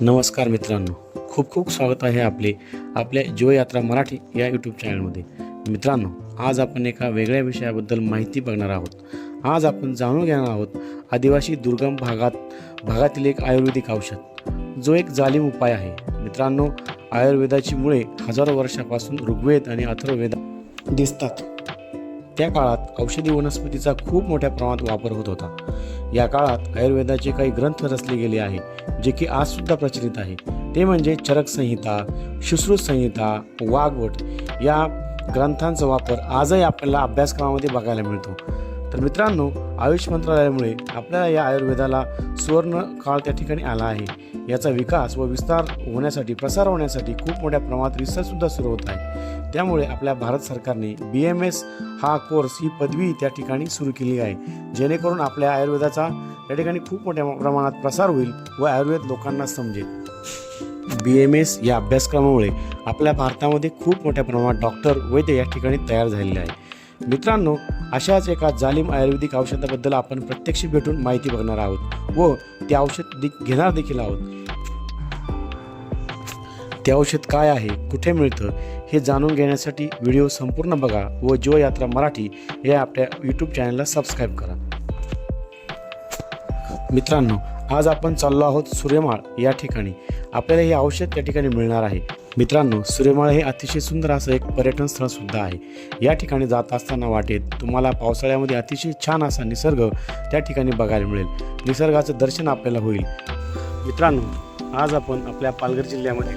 नमस्कार मित्रांनो. खूप खूप स्वागत आहे आपले आपल्या जीवयात्रा मराठी या यूट्यूब चॅनलमध्ये मित्रांनो आज आपण एका वेगळ्या विषयाबद्दल माहिती बघणार आहोत. आज आपण जाणून घेणार आहोत आदिवासी दुर्गम भागात भागातील एक आयुर्वेदिक औषध. जो एक जालिम उपाय आहे. मित्रांनो आयुर्वेदाची मुळे हजारो वर्षापासून ऋग्वेद आणि अथर्ववेद दिसतात. त्या काळात औषधी वनस्पतीचा खूप मोठ्या प्रमाणात वापर होत होता. या काळात आयुर्वेदाचे काही ग्रंथ रचले गेले आहे जे की आजसुद्धा प्रचलित आहे. ते म्हणजे चरक संहिता शुश्रुत संहिता वाघवट या ग्रंथांचा वापर आजही आपल्याला अभ्यासक्रमामध्ये बघायला मिळतो. तर मित्रांनो आयुष मंत्रालयामुळे आपल्याला या आयुर्वेदाला सुवर्ण काळ त्या ठिकाणी आला आहे. याचा विकास व विस्तार होण्यासाठी प्रसार होण्यासाठी खूप मोठ्या प्रमाणात रिसर्चसुद्धा सुरू होत आहे. त्यामुळे आपल्या भारत सरकारने बी एम एस हा कोर्स ही पदवी त्या ठिकाणी सुरू केली आहे. जेणेकरून आपल्या आयुर्वेदाचा त्या ठिकाणी खूप मोठ्या प्रमाणात प्रसार होईल व आयुर्वेद लोकांना समजेल. बी एम एस या अभ्यासक्रमामुळे आपल्या भारतामध्ये खूप मोठ्या प्रमाणात डॉक्टर वैद्य या ठिकाणी तयार झालेले आहे. मित्रांनो अशाच एका जालिम आयुर्वेदिक औषधाबद्दल आपण प्रत्यक्ष भेटून माहिती बघणार आहोत व ते औषध दे घेणार देखील आहोत. ते औषध काय आहे कुठे मिळतं हे जाणून घेण्यासाठी व्हिडिओ संपूर्ण बघा व जीवयात्रा मराठी या आपल्या यूट्यूब चॅनलला सबस्क्राईब करा. मित्रांनो आज आपण चाललो आहोत सूर्यमाळ या ठिकाणी. आपल्याला हे औषध त्या ठिकाणी मिळणार आहे. मित्रांनो सूर्यमाळ हे अतिशय सुंदर असं एक पर्यटन स्थळसुद्धा आहे. या ठिकाणी जात असताना वाटेत तुम्हाला पावसाळ्यामध्ये अतिशय छान असा निसर्ग त्या ठिकाणी बघायला मिळेल. निसर्गाचं दर्शन आपल्याला होईल. मित्रांनो आज आपण आपल्या पालघर जिल्ह्यामध्ये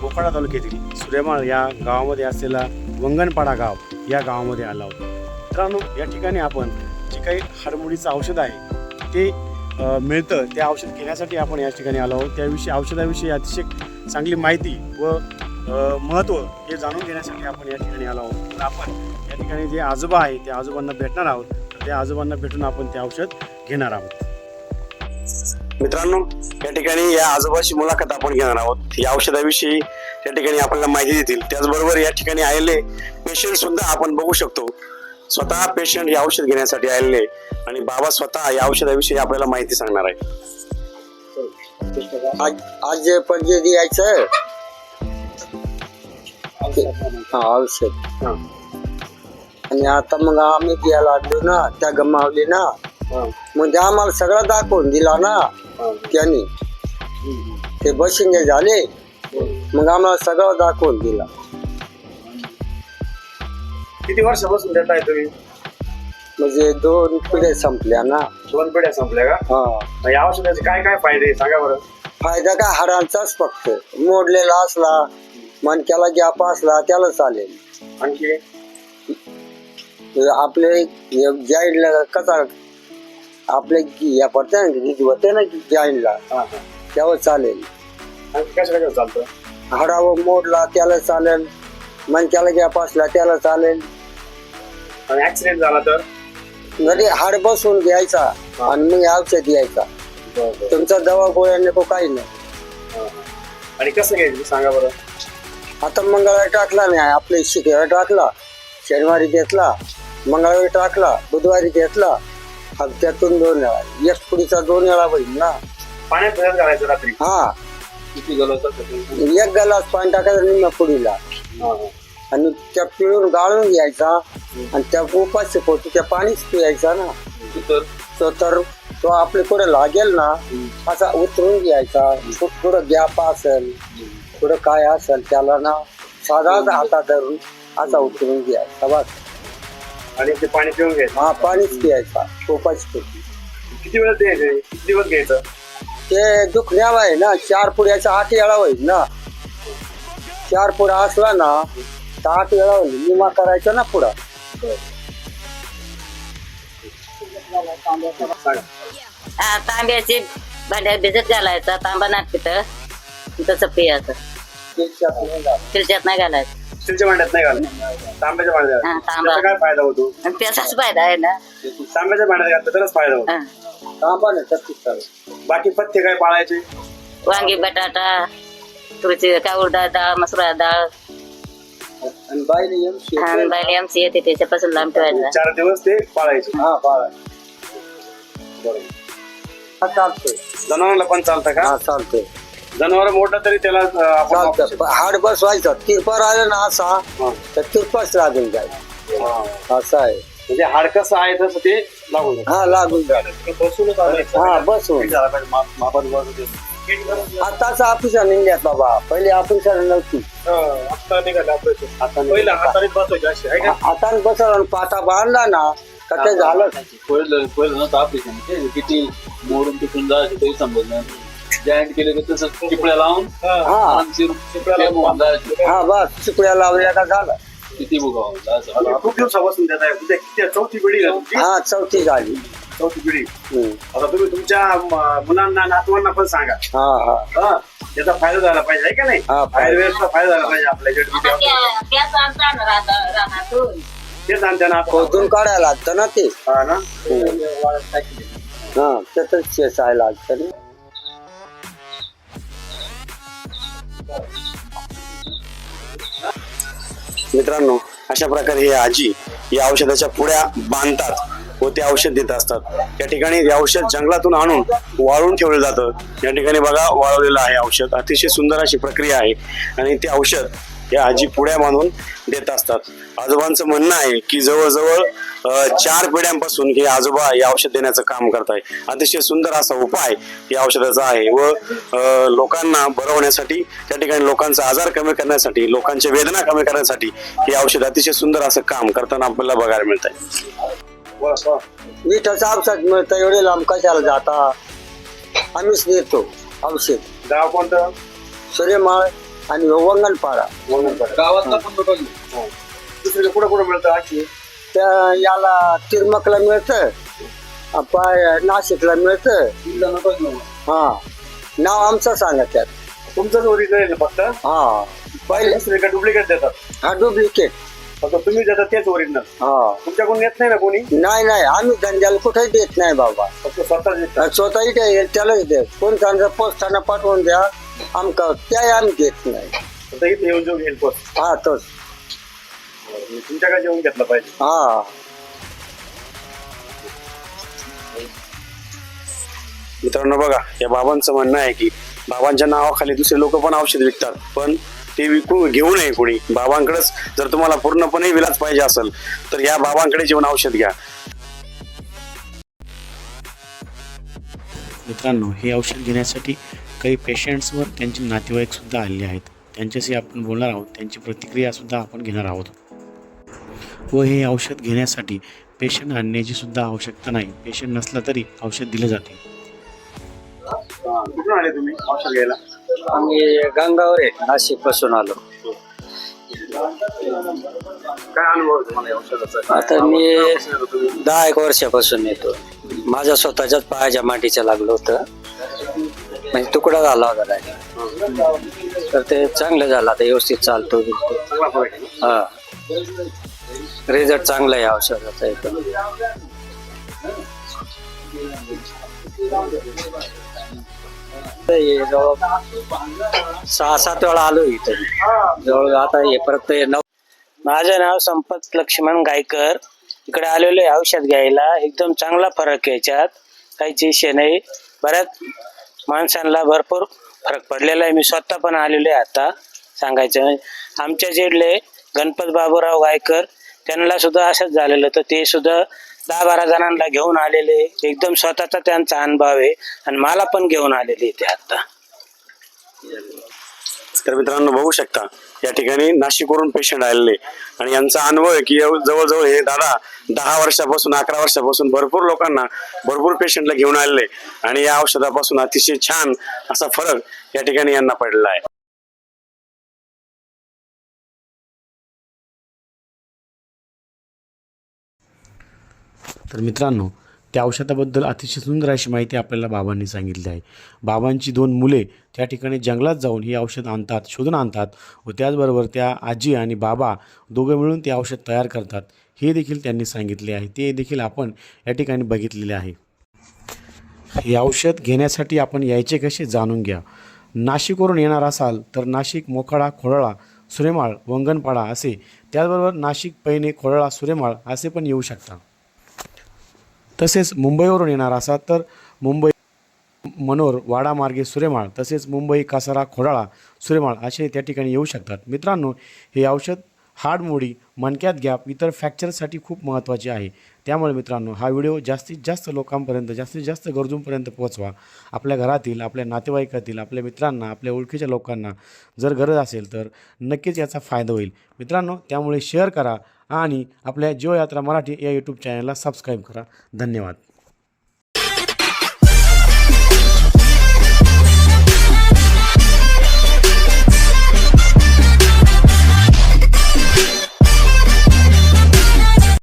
मोपाडा तालुक्यातील सूर्यमाळ या गावामध्ये असलेला वंगणपाडा गाव या गावामध्ये आला आहोत मित्रांनो या ठिकाणी आपण जे काही हाडमुडीचं औषध आहे ते मिळतं. ते औषध घेण्यासाठी आपण या ठिकाणी आलो आहोत. त्याविषयी औषधाविषयी अतिशय चांगली माहिती व महत्त्व हे जाणून घेण्यासाठी आपण या ठिकाणी आलो आहोत. तर आपण या ठिकाणी जे आजोबा आहे त्या आजोबांना भेटणार आहोत. त्या आजोबांना भेटून आपण ते औषध घेणार आहोत. मित्रांनो या ठिकाणी या आजोबाची मुलाखत आपण घेणार आहोत. या औषधाविषयी या ठिकाणी आपल्याला माहिती देतील. त्याचबरोबर या ठिकाणी आलेले पेशंट सुद्धा आपण बघू शकतो. स्वतः पेशंट हे औषध घेण्यासाठी आलेले आणि बाबा स्वतः या औषधाविषयी आपल्याला माहिती सांगणार आहे. आज आज जे पणजे द्यायचं हा औषध. आणि आता मग आम्ही द्यायला लागलो ना त्या गमावली ना म्हणजे आम्हाला सगळं दाखवून दिला ना त्यांनी. ते बसिंगे झाले. मग आम्हाला सगळं दाखवून दिला. किती वर्षापासून बसून देताय तुम्ही? म्हणजे दोन पिढ्या संपल्या ना. दोन पिढ्या संपल्या का? हा. या औषधाचे काय काय फायदे सांगा बरं. फायदा काय? हाडांचाच फक्त. मोडलेला असला मणक्याला गॅप असला त्याला चालेल. आणखी? आपले जॉईंटला कसा आपले या पडते ना की होते ना की जॉईंटला त्यावर चालेल. आणखी कशा कशा चालतं? हाडावर मोडला त्याला चालेल. मणक्याला गॅप असला त्याला चालेल. आणि ऍक्सिडेंट झाला तर? घरी हाड बसून घ्यायचा आणि मग औषध द्यायचा. तुमचा दवा गोळ्या नको काही नाही. आणि कसं घ्यायचं सांगा बरं? आता मंगळवारी टाकला नाही आपले शिकवारी टाकला शनिवारी घेतला मंगळवारी टाकला बुधवारी घेतला हप्त्यातून दोन वेळा. एक पुढीचा दोन वेळा होईल ना. पाण्यात भिजत घालायचं रात्री? हा. किती गेलो एक गलास पाणी टाकायचं निम्या पुडीला आणि त्या पिळून गाळून घ्यायचा. आणि त्या उपाशी पोटी त्या पाणीच पियायचा ना. तो तर तो आपले कुठे लागेल ना असा उतरून घ्यायचा. कुठं गॅप असेल कुठं काय असेल त्याला ना साधाच हातात धरून असा उतरून घ्यायचा बस. आणि ते पाणी पिऊन घ्यायचं. हा पाणीच पियायचा उपाशी पोटी किती वेळ द्यायचं? किती दिवस घ्यायचं? ते दुखण्याला आहे ना चार पुड्याचा आठ वेळा होईल ना. चार पुडा असला ना आठ वेळा निमा करायचा ना पुढा. हा तांब्याची भांड्यात भिजत घालायचा तांबा नाक पितं तसं पियाचं तिरच्यात नाही घालायचं. स्टीलच्या भांड्यात नाही घालत तांब्याच्या भांड्यात हा, तांबा. त्याचा काय फायदा होतो? आणि त्याचाच फायदा आहे ना. तांब्याच्या भांड्यात घातलं तरच फायदा होतो. हा. तांबा नाही चालेल बाकी पथ्य काय पाळायचे? वांगी बटाटा तुरीची काऊळ डाळ डाळ मसुरा डाळ आणि हा, आमची येते त्याच्यापासून लांब ठेवायचा. चार दिवस ते पाळायचे. हा बाळा हा चालतोय. जनावरांना पण चालतं का? हा चालतोय. जनावर मोठं तरी त्याला अं, आपण वापरू चालतं. शकतो. हाड बसवायचं तिरपर आलं ना असा हा. तर तिरपच लागून जाईल. हा. असं आहे. म्हणजे हाड कसं आहे तसं ते लागून जातं. हा लागून जाईल. बसूनच आलंय. हा बसून. मापात बसू दे. आताच ऑफिसर निघल्यात बाबा. पहिले ऑफिसर नव्हती. आता निघालं ऑपरेशन आता पहिला हातानेच बसवायचे असे आहे का? आता बसवलं आणि पाटा बांधला ना का ते झालं. पहिलं पहिलं नव्हतं ऑपरेशन ते किती मोडून तिकडून जायचं तरी समजलं जॉईंट केले तसं लावून हा. होऊन जायचं. हा बस. लावल्या का झालं. किती बुगावं जायचं खूप दिवसापासून देत आहे. उद्या किती आहे? चौथी पिढी आहे. तुमची? हा चौथी झाली. चौथी पिढी. आता तुम्ही तुमच्या मुलांना नातवांना पण सांगा. हा हा. हा त्याचा फायदा झाला पाहिजे आहे का नाही? हा, फायदा. आयुर्वेदचा फायदा झाला पाहिजे आपल्या आता इकडे त्या- त्याच. तेच. खोदून काढायला लागतं ना ते. हा ना? हा. त्याच चेचायला लागतं ना. मित्रांनो अशा प्रकारे हे आजी या औषधाच्या पुड्या बांधतात. व ते औषध देत असतात. या ठिकाणी हे औषध जंगलातून आणून वाळून ठेवलं जातं. या ठिकाणी बघा वाळवलेलं आहे औषध. अतिशय सुंदर अशी प्रक्रिया आहे. आणि ते औषध या आजी पुड्या बांधून देत असतात. आजोबांचं म्हणणं आहे की जवळजवळ चार पिढ्यांपासून हे आजोबा हे औषध देण्याचं काम करत आहे अतिशय सुंदर असा उपाय या औषधाचा आहे व लोकांना बरं होण्यासाठी त्या ठिकाणी लोकांचा आजार कमी करण्यासाठी लोकांच्या वेदना कमी करण्यासाठी हे औषध अतिशय सुंदर असं काम करताना आपल्याला बघायला मिळत आहे विठाचं औषध मिळतं एवढे लांब कशाला जाता? आम्हीच देतो औषध. गाव कोणतं? सूर्यमाळ आणि वंगणपाडा. गावातला पण दुसरीकडे कुठं कुठं मिळतं त्या याला तिरमकला मिळतं पाय नाशिकला मिळतं. हा. नाव आमचं सांगा त्यात. तुमचंच ओरिजिनल आहे ना फक्त? हा. पहिले दुसरीकडे डुप्लिकेट देतात. हा डुप्लिकेट फक्त तुम्ही देतात तेच ओरिजिनल हा. तुमच्याकडून येत नाही ना कोणी? नाही नाही आम्ही धंद्याला कुठेही देत नाही बाबा. फक्त स्वतःच देतात स्वतः इथे येईल त्यालाच देत. कोण सांगा पोस्टानं पाठवून द्या आमका त्या आम्ही देत नाही. फक्त इथे येऊन जेवून घेईल पोस्ट. हा तोच. तुमच्याकडे जेवून घेतलं पाहिजे. हा. मित्रांनो बघा या बाबांचं म्हणणं आहे की बाबांच्या नावाखाली दुसरे लोक पण औषध विकतात पण ते विकू घेऊ नये कोणी. बाबांकडेच जर तुम्हाला पूर्णपणे विलास पाहिजे असेल तर या बाबांकडे जेवण औषध घ्या. मित्रांनो हे औषध घेण्यासाठी काही पेशंट्सवर त्यांचे नातेवाईक सुद्धा आलेले आहेत. त्यांच्याशी आपण बोलणार आहोत. त्यांची प्रतिक्रिया सुद्धा आपण घेणार आहोत. व हे औषध घेण्यासाठी पेशंट आणण्याची सुद्धा आवश्यकता नाही. पेशंट नसला तरी औषध दिलं जाते. कुठून आले तुम्ही? औषध घ्यायला? आम्ही गंगावर आहे नाशिकपासून आलो. काय अनुभव आहे तुम्हाला या औषधाचा आता मी दहा एक वर्षापासून येतो. माझ्या स्वतःच्याच पायाच्या मातीच्या लागलं होतं. म्हणजे तुकडा झाला होता direct. तर ते चांगलं झालं आता व्यवस्थित चालतो बिलतो. चांगला फरक आहे ना? हा. रिझल्ट चांगला आहे या औषधाचा एकदम जवळ सहा सात वेळा आलो इथं. जवळ आता हे परत नऊ. माझं नाव संपत लक्ष्मण गायकर. इकडे आलेलो आहे औषध घ्यायला. एकदम चांगला फरक याच्यात. काहीच विषय नाही. बऱ्याच माणसांना भरपूर फरक पडलेला आहे. मी स्वतः पण आलेलो आहे आता सांगायचं आमच्या जिडले गणपत बाबूराव गायकर त्यांना सुद्धा असंच झालेलं तर ते सुद्धा दहा बारा जणांना घेऊन आलेले. एकदम स्वतःचा त्यांचा अनुभव आहे. आणि मला पण घेऊन आलेले ते आता. तर मित्रांनो बघू शकता या ठिकाणी नाशिकवरून पेशंट आलेले. आणि यांचा अनुभव आहे की जवळजवळ हे दादा दहा वर्षापासून अकरा वर्षापासून भरपूर लोकांना भरपूर पेशंटला घेऊन आलेले. आणि या औषधापासून अतिशय छान असा फरक या ठिकाणी यांना पडलेला आहे. तर मित्रांनो त्या औषधाबद्दल अतिशय सुंदर अशी माहिती आपल्याला बाबांनी सांगितली आहे. बाबांची दोन मुले त्या ठिकाणी जंगलात जाऊन हे औषध आणतात शोधून आणतात व त्याचबरोबर त्या आजी आणि बाबा दोघं मिळून ते औषध तयार करतात. हे देखील त्यांनी सांगितले आहे. ते देखील आपण या ठिकाणी बघितलेले आहे. हे औषध घेण्यासाठी आपण यायचे कसे जाणून घ्या. नाशिकवरून येणार असाल तर नाशिक मोखाडा खोळळा सुरेमाळ वंगणपाडा असे त्याचबरोबर नाशिक पैने खोळळा सुरेमाळ असे पण येऊ शकता तसेच मुंबईवरून येणार असाल तर मुंबई मनोर वाडा मार्गे सुरेमाळ तसेच मुंबई कासारा खोडाळा सुरेमाळ असे त्या ठिकाणी येऊ शकतात. मित्रांनो हे औषध हाडमोडी मणक्यात गॅप इतर फ्रॅक्चरसाठी खूप महत्त्वाचे आहे. त्यामुळे मित्रांनो हा व्हिडिओ जास्तीत जास्त लोकांपर्यंत जास्तीत जास्त गरजूंपर्यंत पोहोचवा. आपल्या घरातील आपल्या नातेवाईकातील आपल्या मित्रांना आपल्या ओळखीच्या लोकांना जर गरज असेल तर नक्कीच याचा फायदा होईल. मित्रांनो त्यामुळे शेअर करा आणि आपल्या जीवयात्रा मराठी या यूट्यूब चॅनलला सबस्क्राईब करा. धन्यवाद.